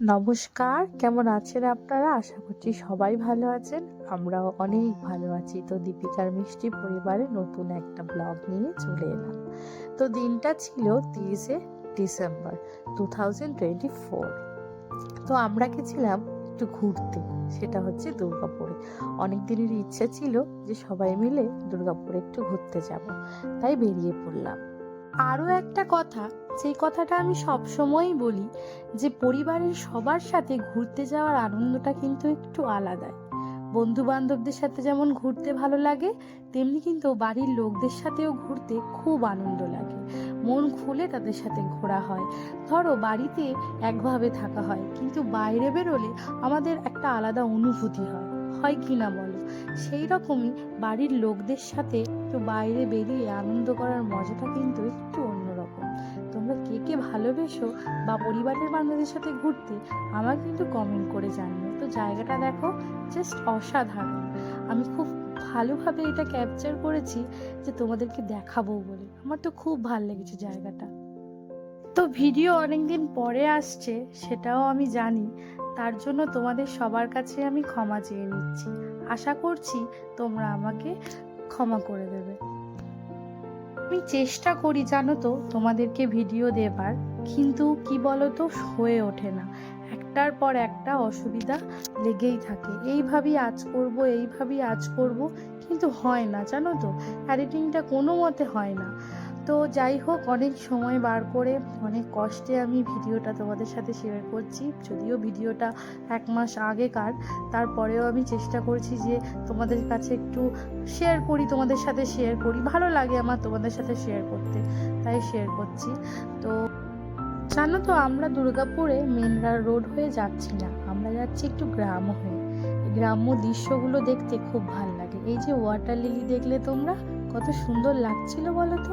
নমস্কার, কেমন আছেন আপনারা? আশা করছি সবাই ভালো আছেন। আমরাও অনেক ভালো আছি। তো দীপিকার মিষ্টি পরিবারে নতুন একটা ব্লগ নিয়ে চলে এলাম। তো দিনটা ছিল তিরিশে December two thousand twenty four. তো আমরা গেছিলাম একটু ঘুরতে, সেটা হচ্ছে দুর্গাপুরে। অনেক দিনের ইচ্ছা ছিল যে সবাই মিলে দুর্গাপুরে একটু ঘুরতে যাব, তাই বেরিয়ে পড়লাম। আরও একটা কথা যেই কথাটা আমি সব সময়ই বলি যে পরিবারের সবার সাথে ঘুরতে যাওয়ার আনন্দটা কিন্তু একটু আলাদাই। বন্ধু বান্ধবদের সাথে যেমন ঘুরতে ভালো লাগে, তেমনি কিন্তু বাড়ির লোকদের সাথেও ঘুরতে খুব আনন্দ লাগে। মন খুলে তাদের সাথে ঘোরা হয়। ধরো বাড়িতে একভাবে থাকা হয়, কিন্তু বাইরে বেরোলে আমাদের একটা আলাদা অনুভূতি হয়। হয় কি না বলো? সেই রকমই বাড়ির লোকদের সাথে একটু বাইরে বেরিয়ে আনন্দ করার মজাটা কিন্তু একটু তোমরা কে কে ভালোবেসো বা পরিবারের মানুষদের সাথে ঘুরতে আমার কিন্তু কমেন্ট করে জানিও। তো জায়গাটা দেখো জাস্ট অসাধারণ। আমি খুব ভালোভাবে এটা ক্যাপচার করেছি যে তোমাদেরকে দেখাবো বলে। আমার তো খুব ভালো লেগেছে জায়গাটা। তো ভিডিও অনেকদিন পরে আসছে, সেটাও আমি জানি। তার জন্য তোমাদের সবার কাছে আমি ক্ষমা চেয়ে নিচ্ছি। আশা করছি তোমরা আমাকে ক্ষমা করে দেবে। আমি চেষ্টা করি জানো তো তোমাদেরকে ভিডিও দেবার, কিন্তু কি বলো তো হয়ে ওঠে না। একটার পর একটা অসুবিধা লেগেই থাকে। এইভাবেই আজ করব এইভাবেই আজ করব, কিন্তু হয় না, জানো তো। এডিটিংটা কোনো মতে হয় না। তো যাই হোক, অনেক সময় বার করে, অনেক কষ্টে আমি ভিডিওটা তোমাদের সাথে শেয়ার করছি। যদিও ভিডিওটা এক মাস আগেকার, তারপরেও আমি চেষ্টা করছি যে তোমাদের কাছে একটু শেয়ার করি, তোমাদের সাথে শেয়ার করি। ভালো লাগে আমার তোমাদের সাথে শেয়ার করতে, তাই শেয়ার করছি। তো জানো তো, আমরা দুর্গাপুরে মেনরা রোড হয়ে যাচ্ছি না, আমরা যাচ্ছি একটু গ্রাম হয়ে। গ্রাম্য দৃশ্যগুলো দেখতে খুব ভালো লাগে। এই যে ওয়াটার লিলি দেখলে তোমরা কত সুন্দর লাগছিল বলো তো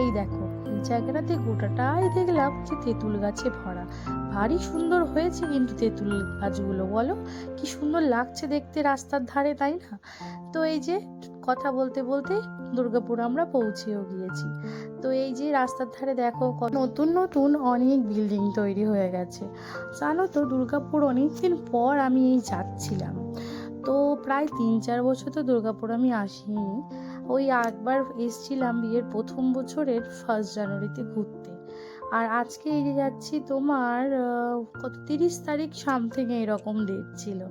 এই দেখো, এই জায়গাটাতে গোটাটাই দেখলাম যে তেঁতুল গাছে ভরা। ভারী সুন্দর হয়েছে কিন্তু তেঁতুল গাছগুলো, বলো? কি সুন্দর লাগছে দেখতে রাস্তার ধারে, তাই না? তো এই যে, কথা বলতে বলতে দুর্গাপুর আমরা পৌঁছেও গিয়েছি। তো এই যে রাস্তার ধারে দেখো নতুন নতুন অনেক বিল্ডিং তৈরি হয়ে গেছে। জানো তো, দুর্গাপুর অনেকদিন পর আমি এই যাচ্ছিলাম। তো প্রায় তিন চার বছর তো দুর্গাপুর আমি আসিনি। ওই একবার এসছিলাম বিয়ের প্রথম বছরের ফার্স্ট জানুয়ারিতে ঘুরতে। আর আজকে এই যে যাচ্ছি তোমার কত তিরিশ তারিখ সামথিং এরকম ডেট ছিল।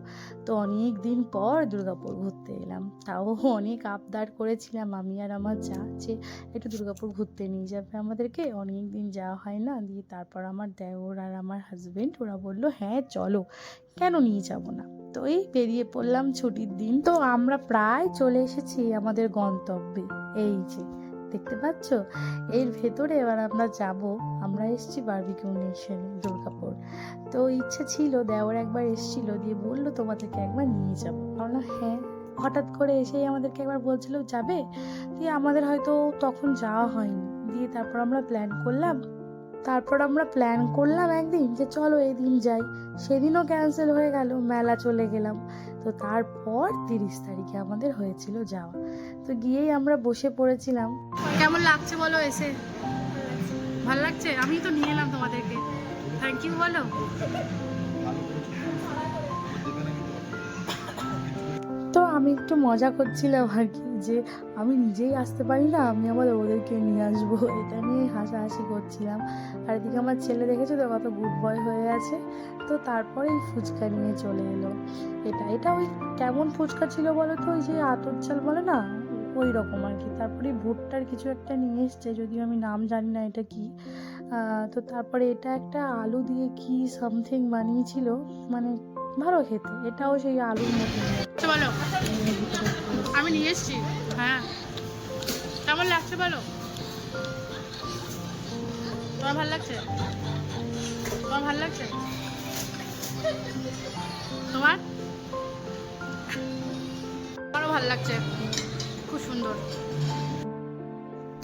তো অনেক দিন পর দুর্গাপুর ঘুরতে এলাম। তাও অনেক আবদার করেছিলাম আমি আর আমার যা যে একটু দুর্গাপুর ঘুরতে নিয়ে যাবে আমাদেরকে। অনেক দিন যাওয়া হয় না, দিয়ে তারপর আমার দেওর আর আমার হাজবেন্ড ওরা বলল হ্যাঁ চলো। কেন নিয়ে যাব না? তো এই বেরিয়ে পড়লাম ছুটির দিন। তো আমরা প্রায় চলে এসেছি আমাদের গন্তব্যে। এই যে, দেখতে পাচ্ছ? এর ভেতরে এবার আমরা যাব। আমরা এসেছি বার্বিকিউ নেশনে দুর্গাপুর। তো ইচ্ছে ছিল দেওয়ার একবার এসেছিল, দিয়ে বলল, তোমাদেরকে একবার নিয়ে যাব। আমরা হ্যাঁ। হঠাৎ করে এসেই আমাদেরকে একবার বলছিল, যাবে? দিয়ে আমাদের হয়তো তখন যাওয়া হয়নি। দিয়ে তারপর আমরা প্ল্যান করলাম তারপর আমরা প্ল্যান করলাম একদিন যে চলো এই দিন যাই। সেদিনও ক্যান্সেল হয়ে গেল মেলা চলে গেলাম। তো তারপর তিরিশ তারিখে আমাদের হয়েছিল যাওয়া। তো গিয়েই আমরা বসে পড়েছিলাম। কেমন লাগছে বলো এসে? ভালো লাগছে? আমি তো নিয়ে এলাম তোমাদেরকে। থ্যাংক ইউ বলো। তো আমি একটু মজা করছিলাম আর কি। যে আমি নিজেই আসতে পারি না, আমি আবার ওদেরকে নিয়ে আসব। এটা নিয়ে হাসাহাসি করছিলাম। আর এদিকে আমার ছেলে দেখেছ তো, কত গুড বয় হয়ে আছে? তো তারপরে ফুচকা নিয়ে চলে এলো। এটা এটা ওই কেমন ফুচকা ছিল বলো তো ওই যে আতর চাল বলে না? ওই রকম আর কি। তারপরে ভুট্টার কিছু একটা নিয়ে এসছে, যদিও আমি নাম জানি না এটা কি। তো তারপরে এটা একটা আলু দিয়ে কি সামথিং বানিয়েছিল মানে ভালো খেতে, এটাও সেই আলুর মতো বলো। আমি নিয়ে এসেছি হ্যাঁ। কেমন লাগছে বলো? তোমার ভালো লাগছে? তোমার ভালো লাগছে? তোমার? আমারও ভালো লাগছে, খুব সুন্দর।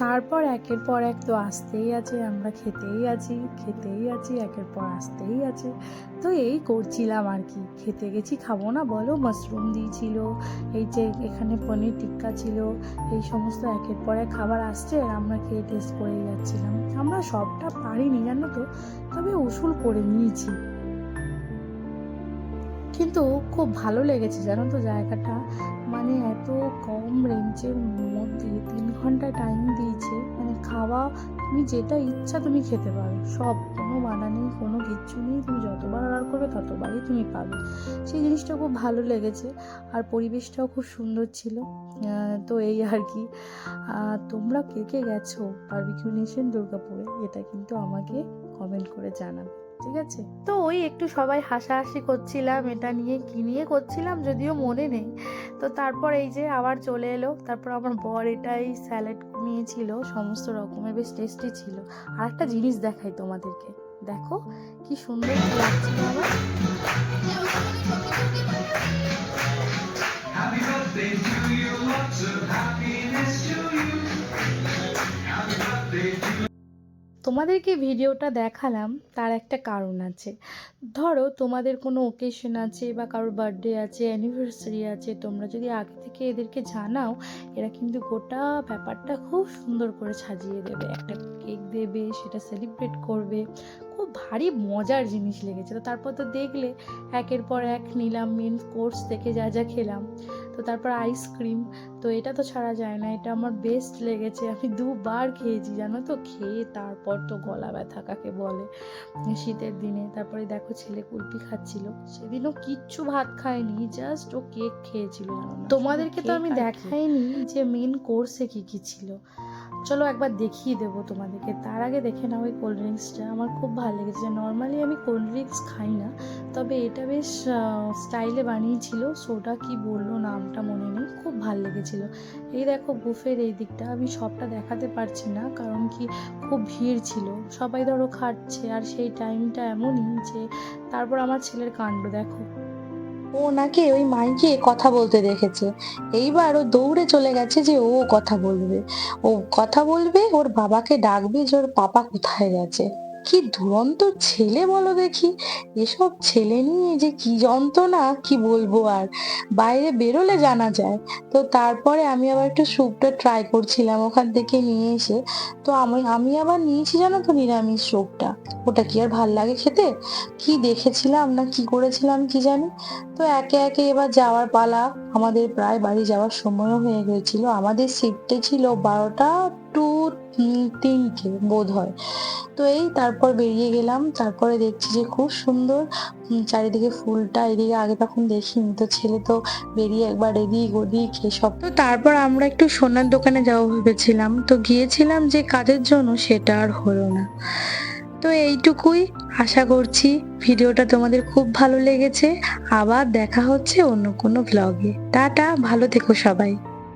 তারপর একের পর এক তো আসতেই আছে, আমরা খেতেই আছি খেতেই আছি, একের পর আসতেই আছে। তো এই করছিলাম আর কি, খেতে গেছি, খাব না বলো, মাশরুম দিয়েছিল, এই যে এখানে পনির টিক্কা ছিল, এই সমস্ত একের পর এক খাবার আসছে আমরা খেয়ে টেস্ট করেই যাচ্ছিলাম। আমরা সবটা পারিনি জানো তো, তবে উসুল করে নিয়েছি। কিন্তু খুব ভালো লেগেছে, জানো তো জায়গাটা? মানে এত কম রেঞ্জের মধ্যে তিন ঘণ্টা টাইম দিয়েছে মানে খাওয়া, তুমি যেটা ইচ্ছা তুমি খেতে পারো। সব, কোনো মানা নেই, কোনো কিচ্ছু নেই, তুমি যতবার অর্ডার করবে ততবারই তুমি পাবে। সেই জিনিসটা খুব ভালো লেগেছে, আর পরিবেশটাও খুব সুন্দর ছিল। তো এই আর কি। তোমরা কে কে গেছো বারবিকিউ নেশন দুর্গাপুরে? এটা কিন্তু আমাকে কমেন্ট করে জানাবে। ঠিক আছে? তো ওই একটু সবাই হাসাহাসি করছিলাম এটা নিয়ে কি নিয়ে করছিলাম যদিও মনে নেই। তো তারপর এই যে আবার চলে এলো তারপর আমার বর এটাই স্যালাড নিয়েছিল সমস্ত রকমের বেশ টেস্টি ছিল। আর একটা জিনিস দেখাই তোমাদেরকে। দেখো কি সুন্দর লাগছে আমার। You, lots of happiness to you. তোমাদেরকে ভিডিওটা দেখালাম, তার একটা কারণ আছে। ধরো, তোমাদের কোনো ওকেশন আছে বা কারোর বার্থডে আছে অ্যানিভার্সারি আছে, তোমরা যদি আগে থেকে এদেরকে জানাও, এরা কিন্তু গোটা ব্যাপারটা খুব সুন্দর করে সাজিয়ে দেবে। একটা কেক দেবে, সেটা সেলিব্রেট করবে। খুব ভারী মজার জিনিস লেগেছে। তো তারপর তো দেখলে, একের পর এক নিলাম মেন কোর্স থেকে যা যা খেলাম। তো তারপর আইসক্রিম তো এটা তো ছাড়া যায় না এটা আমার বেস্ট লেগেছে। আমি দুবার খেয়েছি জানো তো? খেয়ে তারপর তো গলা ব্যথা কাকে বলে? শীতের দিনে তারপরে দেখো ছেলে কুলপি খাচ্ছিল। সেদিনও কিচ্ছু ভাত খায়নি জাস্ট ও কেক খেয়েছিল তোমাদেরকে তো আমি দেখাইনি যে মেন কোর্সে কি কি ছিল। চলো একবার দেখিয়ে দেবো তোমাদেরকে। তার আগে দেখে নাও এই কোল্ড ড্রিঙ্কসটা আমার খুব ভালো লেগেছে। নর্মালি আমি কোল্ড ড্রিঙ্কস খাই না, তবে এটা বেশ স্টাইলে বানিয়েছিল। সোডা কি বলল নামটা মনে নেই। খুব ভালো লেগেছিল। এই দেখো বুফের এই দিকটা। আমি সবটা দেখাতে পারছি না, কারণ কি খুব ভিড় ছিল। সবাই ধরো খাচ্ছে, আর সেই টাইমটা এমনই যে, তারপর আমার ছেলের কাণ্ড। দেখো ও নাকি ওই মাইকে কথা বলতে দেখেছে। এইবার ও দৌড়ে চলে গেছে যে ও কথা বলবে। ও কথা বলবে, ওর বাবাকে ডাকবে যে ওর পাপা কোথায় গেছে। কি দুরন্ত ছেলে বলো দেখি? এসব ছেলে নিয়ে যে কি যন্ত্রণা, কি বলব আর? বাইরে বেরোলে জানা যায়। তো তারপরে আমি আবার একটু স্যুপটা ট্রাই করছিলাম ওখান থেকে নিয়ে এসে। তো আমি আমি আবার নিয়েছি জানো তো নিরামিষ স্যুপটা। ওটা কি আর ভালো লাগে খেতে? কি দেখেছিলাম না কি করেছিলাম কি জানি? তো একে একে এবার যাওয়ার পালা। আমাদের প্রায় বাড়ি যাওয়ার সময়ও হয়ে গেছিল আমাদের শিফটে ছিল বারোটা টু তিনটে বোধ হয়। তো এই তারপর বেরিয়ে গেলাম। তারপরে দেখছি যে খুব সুন্দর চারিদিকে ফুলটা, এদিকে আগে তখন দেখিনি। তো ছেলে তো বেরিয়ে একবার এদিক ওদিক এসব তো তারপর আমরা একটু সোনার দোকানে যাব ভেবেছিলাম। তো গিয়েছিলাম যে কাজের জন্য, সেটা আর হলো না। তো এইটুকুই। আশা করছি ভিডিওটা তোমাদের খুব ভালো লেগেছে। আবার দেখা হচ্ছে অন্য কোনো ভ্লগে টাটা, ভালো থেকো সবাই।